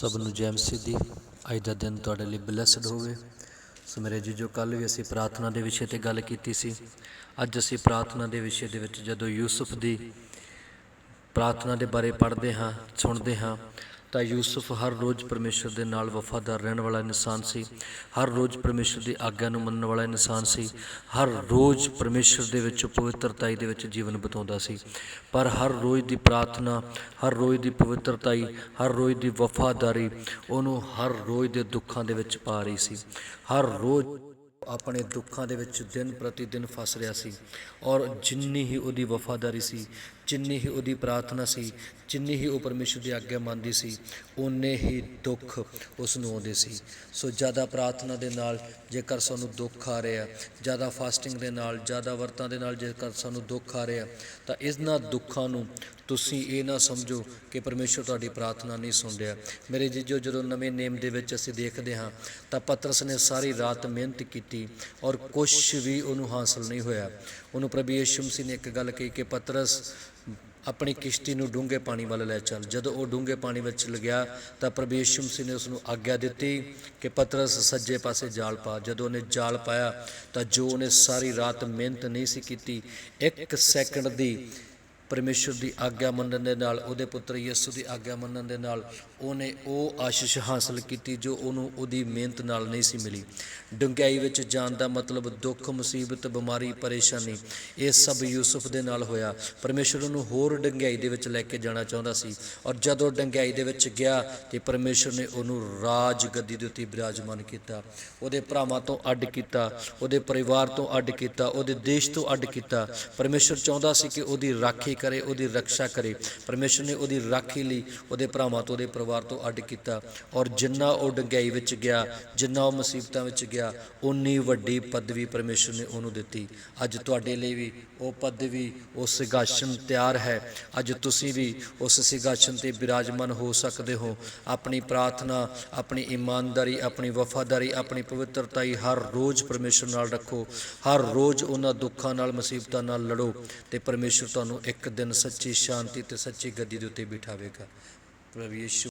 ਸਭ ਨੂੰ ਜੈ ਮਸੀਹ। ਅੱਜ ਦਾ ਦਿਨ ਤੁਹਾਡੇ ਲਈ ਬਲੈਸਡ ਹੋਵੇ। ਸੋ ਮੇਰੇ ਜੀ ਜੋ ਕੱਲ ਵੀ ਅਸੀਂ ਪ੍ਰਾਰਥਨਾ ਦੇ ਵਿਸ਼ੇ ਤੇ ਗੱਲ ਕੀਤੀ ਸੀ। ਅੱਜ ਅਸੀਂ ਪ੍ਰਾਰਥਨਾ ਦੇ ਵਿਸ਼ੇ ਦੇ ਵਿੱਚ ਜਦੋਂ ਯੂਸਫ ਦੀ ਪ੍ਰਾਰਥਨਾ ਦੇ ਬਾਰੇ ਪੜ੍ਹਦੇ ਹਾਂ, ਸੁਣਦੇ ਹਾਂ ਤਾਂ ਯੂਸਫ ਹਰ ਰੋਜ਼ ਪਰਮੇਸ਼ਰ ਦੇ ਨਾਲ ਵਫਾਦਾਰ ਰਹਿਣ ਵਾਲਾ ਇਨਸਾਨ ਸੀ। ਹਰ ਰੋਜ਼ ਪਰਮੇਸ਼ਰ ਦੀ ਆਗਿਆ ਨੂੰ ਮੰਨਣ ਵਾਲਾ ਇਨਸਾਨ ਸੀ। ਹਰ ਰੋਜ਼ ਪਰਮੇਸ਼ਰ ਦੇ ਵਿੱਚ ਪਵਿੱਤਰਤਾਈ ਦੇ ਵਿੱਚ ਜੀਵਨ ਬਿਤਾਉਂਦਾ ਸੀ। ਪਰ ਹਰ ਰੋਜ਼ ਦੀ ਪ੍ਰਾਰਥਨਾ, ਹਰ ਰੋਜ਼ ਦੀ ਪਵਿੱਤਰਤਾਈ, ਹਰ ਰੋਜ਼ ਦੀ ਵਫਾਦਾਰੀ ਉਹਨੂੰ ਹਰ ਰੋਜ਼ ਦੇ ਦੁੱਖਾਂ ਦੇ ਵਿੱਚ ਪਾ ਰਹੀ ਸੀ। ਹਰ ਰੋਜ਼ ਆਪਣੇ ਦੁੱਖਾਂ ਦੇ ਵਿੱਚ ਦਿਨ ਪ੍ਰਤੀ ਦਿਨ ਫਸ ਰਿਹਾ ਸੀ ਔਰ ਜਿੰਨੀ ਹੀ ਉਹਦੀ ਵਫਾਦਾਰੀ ਸੀ, ਜਿੰਨੀ ਹੀ ਉਹਦੀ ਪ੍ਰਾਰਥਨਾ ਸੀ, ਜਿੰਨੀ ਹੀ ਉਹ ਪਰਮੇਸ਼ਰ ਦੀ ਆਗਿਆ ਮੰਨਦੀ ਸੀ ਉਨੇ ਹੀ ਦੁੱਖ ਉਸ ਨੂੰ ਆਉਂਦੇ ਸੀ। ਸੋ ਜ਼ਿਆਦਾ ਪ੍ਰਾਰਥਨਾ ਦੇ ਨਾਲ ਜੇਕਰ ਸਾਨੂੰ ਦੁੱਖ ਆ ਰਿਹਾ, ਜ਼ਿਆਦਾ ਫਾਸਟਿੰਗ ਦੇ ਨਾਲ, ਜ਼ਿਆਦਾ ਵਰਤਾਂ ਦੇ ਨਾਲ ਜੇਕਰ ਸਾਨੂੰ ਦੁੱਖ ਆ ਰਿਹਾ, ਤਾਂ ਇਹਨਾਂ ਦੁੱਖਾਂ ਨੂੰ ਤੁਸੀਂ ਇਹ ਨਾ ਸਮਝੋ ਕਿ ਪਰਮੇਸ਼ਰ ਤੁਹਾਡੀ ਪ੍ਰਾਰਥਨਾ ਨਹੀਂ ਸੁਣ ਰਿਹਾ। ਮੇਰੇ ਜੀਜੋ, ਜਦੋਂ ਨਵੇਂ ਨੇਮ ਦੇ ਵਿੱਚ ਅਸੀਂ ਦੇਖਦੇ ਹਾਂ, ਤਾਂ ਪਤਰਸ ਨੇ ਸਾਰੀ ਰਾਤ ਮਿਹਨਤ ਕੀਤੀ ਕੀਤੀ ਔਰ ਕੁਝ ਵੀ ਉਹਨੂੰ ਹਾਸਲ ਨਹੀਂ ਹੋਇਆ। ਉਹਨੂੰ ਪ੍ਰਭੂ ਯਿਸੂ ਮਸੀਹ ਨੇ ਇੱਕ ਗੱਲ ਕਹੀ ਕਿ ਪਤਰਸ, ਆਪਣੀ ਕਿਸ਼ਤੀ ਨੂੰ ਡੂੰਘੇ ਪਾਣੀ ਵੱਲ ਲੈ ਚੱਲ। ਜਦੋਂ ਉਹ ਡੂੰਘੇ ਪਾਣੀ ਵਿੱਚ ਲਗਿਆ, ਤਾਂ ਪ੍ਰਭੂ ਯਿਸੂ ਮਸੀਹ ਨੇ ਉਸ ਨੂੰ ਆਗਿਆ ਦਿੱਤੀ ਕਿ ਪਤਰਸ, ਸੱਜੇ ਪਾਸੇ ਜਾਲ ਪਾ। ਜਦੋਂ ਉਹਨੇ ਜਾਲ ਪਾਇਆ, ਤਾਂ ਜੋ ਉਹਨੇ ਸਾਰੀ ਰਾਤ ਮਿਹਨਤ ਨਹੀਂ ਸੀ ਕੀਤੀ, ਇੱਕ ਸੈਕਿੰਡ ਦੀ ਪਰਮੇਸ਼ਰ ਦੀ ਆਗਿਆ ਮੰਨਣ ਦੇ ਨਾਲ, ਉਹਦੇ ਪੁੱਤਰ ਯਿਸੂ ਦੀ ਆਗਿਆ ਮੰਨਣ ਦੇ ਨਾਲ, ਉਹਨੇ ਉਹ ਆਸ਼ੀਸ਼ ਹਾਸਲ ਕੀਤੀ ਜੋ ਉਹਨੂੰ ਉਹਦੀ ਮਿਹਨਤ ਨਾਲ ਨਹੀਂ ਸੀ ਮਿਲੀ। ਡੁੰਗਾਈ ਵਿੱਚ ਜਾਣ ਦਾ ਮਤਲਬ ਦੁੱਖ, ਮੁਸੀਬਤ, ਬਿਮਾਰੀ, ਪਰੇਸ਼ਾਨੀ, ਇਹ ਸਭ ਯੂਸਫ ਦੇ ਨਾਲ ਹੋਇਆ। ਪਰਮੇਸ਼ਰ ਉਹਨੂੰ ਹੋਰ ਡੰਗਾਈ ਦੇ ਵਿੱਚ ਲੈ ਕੇ ਜਾਣਾ ਚਾਹੁੰਦਾ ਸੀ ਔਰ ਜਦੋਂ ਡੰਗਾਈ ਦੇ ਵਿੱਚ ਗਿਆ ਤੇ ਪਰਮੇਸ਼ਰ ਨੇ ਉਹਨੂੰ ਰਾਜ ਗੱਦੀ ਦੇ ਉੱਤੇ ਬਿਰਾਜਮਾਨ ਕੀਤਾ। ਉਹਦੇ ਭਰਾਵਾਂ ਤੋਂ ਅੱਡ ਕੀਤਾ, ਉਹਦੇ ਪਰਿਵਾਰ ਤੋਂ ਅੱਡ ਕੀਤਾ, ਉਹਦੇ ਦੇਸ਼ ਤੋਂ ਅੱਡ ਕੀਤਾ। ਪਰਮੇਸ਼ਰ ਚਾਹੁੰਦਾ ਸੀ ਕਿ ਉਹਦੀ ਰਾਖੀ ਕਰੇ, ਉਹਦੀ ਰੱਖਿਆ ਕਰੇ। ਪਰਮੇਸ਼ਰ ਨੇ ਉਹਦੀ ਰਾਖੀ ਲਈ ਉਹਦੇ ਭਰਾਵਾਂ ਤੋਂ, ਉਹਦੇ ਪਰਿਵਾਰ ਤੋਂ ਅੱਡ ਕੀਤਾ। ਔਰ ਜਿੰਨਾ ਉਹ ਡੰਗਾਈ ਵਿੱਚ ਗਿਆ, ਜਿੰਨਾ ਉਹ ਮੁਸੀਬਤਾਂ ਵਿੱਚ ਗਿਆ ਉਨੀ ਵੱਡੀ ਪਦਵੀ ਪਰਮੇਸ਼ਰ ਨੇ ਉਹਨੂੰ ਦਿੱਤੀ। ਅੱਜ ਤੁਹਾਡੇ ਲਈ ਵੀ ਉਹ ਪਦਵੀ, ਉਹ ਸਿਗਾਸ਼ਨ ਤਿਆਰ ਹੈ। ਅੱਜ ਤੁਸੀਂ ਵੀ ਉਸ ਸਿਗਾਸ਼ਨ ਤੇ ਬਿਰਾਜਮਾਨ ਹੋ ਸਕਦੇ ਹੋ। ਆਪਣੀ ਪ੍ਰਾਰਥਨਾ, ਆਪਣੀ ਇਮਾਨਦਾਰੀ, ਆਪਣੀ ਵਫਾਦਾਰੀ, ਆਪਣੀ ਪਵਿੱਤਰਤਾਈ ਹਰ ਰੋਜ਼ ਪਰਮੇਸ਼ਰ ਨਾਲ ਰੱਖੋ। ਹਰ ਰੋਜ਼ ਉਹਨਾਂ ਦੁੱਖਾਂ ਨਾਲ, ਮੁਸੀਬਤਾਂ ਨਾਲ ਲੜੋ। ਤੇ ਪਰਮੇਸ਼ਰ ਤੁਹਾਨੂੰ ਇੱਕ ਦਿਨ ਸੱਚੀ ਸ਼ਾਂਤੀ ਤੇ ਸੱਚੀ ਗੱਦੀ ਦੇ ਉੱਤੇ ਬਿਠਾਵੇਗਾ। ਪ੍ਰਭੂ ਯਿਸੂ